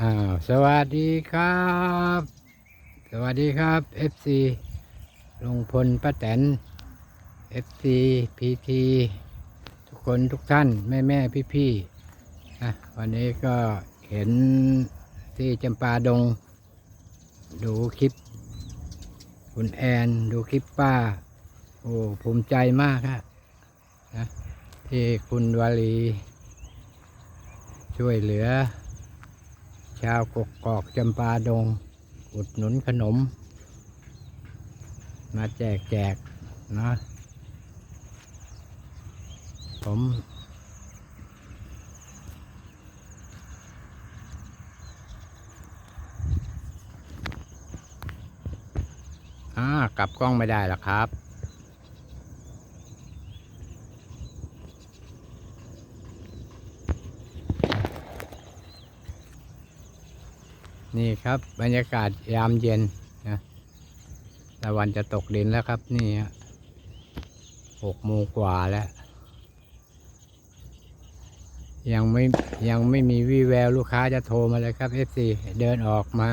อ้าวสวัสดีครับ สวัสดีครับ FC ลุงพลป้าแตน FC PT ทุกคนทุกท่าน แม่แม่พี่พี่นะวันนี้ก็เห็นที่จำปาดง ดูคลิป คุณแอนดูคลิปป้า โอ้ภูมิใจมากครับนะที่คุณวาลี ช่วยเหลือ ชาวกกกอกจำปาดง อุดหนุนขนม มาแจกแจกนะผมอ่ากลับกล้องไม่ได้หรอครับ นี่ครับ บรรยากาศยามเย็นนะตะวันจะตกดินแล้วครับ นี่ฮะหกโมงกว่าแล้ว ยังไม่ยังไม่มีวี่แววลูกค้าจะโทรมาเลยครับ FC เดินออกมา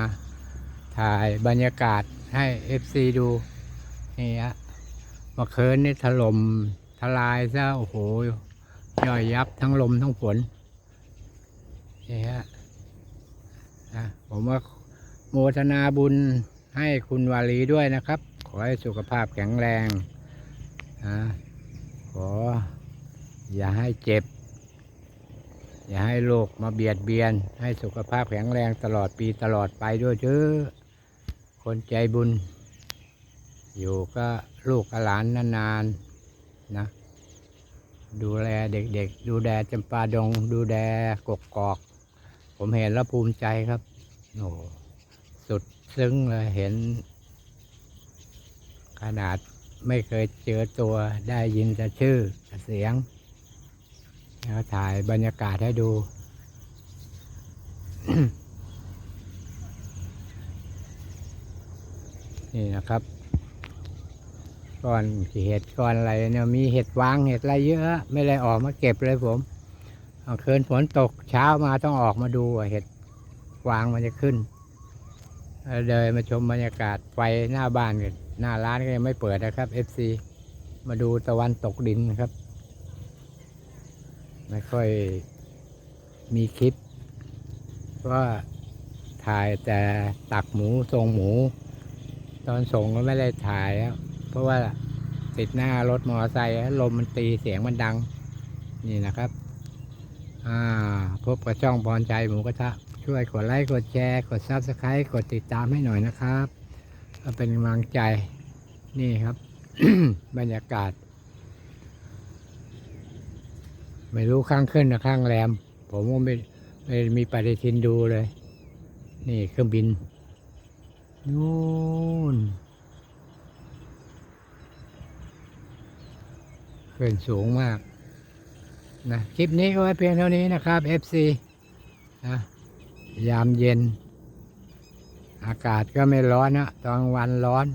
ถ่ายบรรยากาศให้ FC ดู นี่ฮะมื่อคืนนี่ถล่มทลายซะโอ้โหย่อยยับทั้งลมทั้งฝนนี่ฮะ นะผมว่าโมทนาบุญให้คุณวาลีด้วยนะครับ ขอให้สุขภาพแข็งแรงนะขออย่าให้เจ็บ อย่าให้โรคมาเบียดเบียน ให้สุขภาพแข็งแรงตลอดปีตลอดไปด้วยเถอะคนใจบุญ อยู่ก็ลูกหลานนานๆนะดูแลเด็กๆ ดูแลจำปาดง ดูแลกกอก ผมเห็นแล้วภูมิใจครับโอ้โหสุดซึ้งเลยเห็น ขนาดไม่เคยเจอตัวได้ยินแต่ชื่อเสียงแล้วถ่ายบรรยากาศให้ดู นี่นะครับก้อนเห็ดก้อนอะไรเนี่ยมีเห็ดวางเห็ดอะไรเยอะ ไม่ได้ออกมาเก็บเลยผม เอาคืนฝนตกเช้ามาต้องออกมาดูเห็ดวางมันจะขึ้นเดินมาชมบรรยากาศไฟหน้าบ้านกันหน้าร้านก็ยังไม่เปิดนะครับ FC มาดูตะวันตกดินนะครับ ไม่ค่อยมีคลิปเพราะว่าถ่ายแต่ตักหมูทรงหมู ตอนส่งก็ไม่ได้ถ่ายแล้วเพราะว่าติดหน้ารถมอเตอร์ไซค์ลมมันตีเสียงมันดัง นี่นะครับ อ่าพบกับช่องพรใจหมูกระทะช่วยกดไลค์กดแชร์กดซับสไครต์กดติดตามให้หน่อยนะครับเป็นกำลังใจนี่ครับ บรรยากาศ ไม่รู้ข้างขึ้นหรือข้างแรม ผมก็ไม่ไม่มีปฏิทินดูเลย นี่เครื่องบินนู่นขึ้นสูงมาก นะคลิปนี้ก็ไว้เพียงเท่านี้นะครับ FC นะยามเย็น อากาศก็ไม่ร้อนนะตอนวันร้อน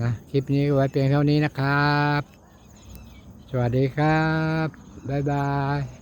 นะคลิปนี้ก็ไว้เพียงเท่านี้นะครับ สวัสดีครับ บ๊ายบาย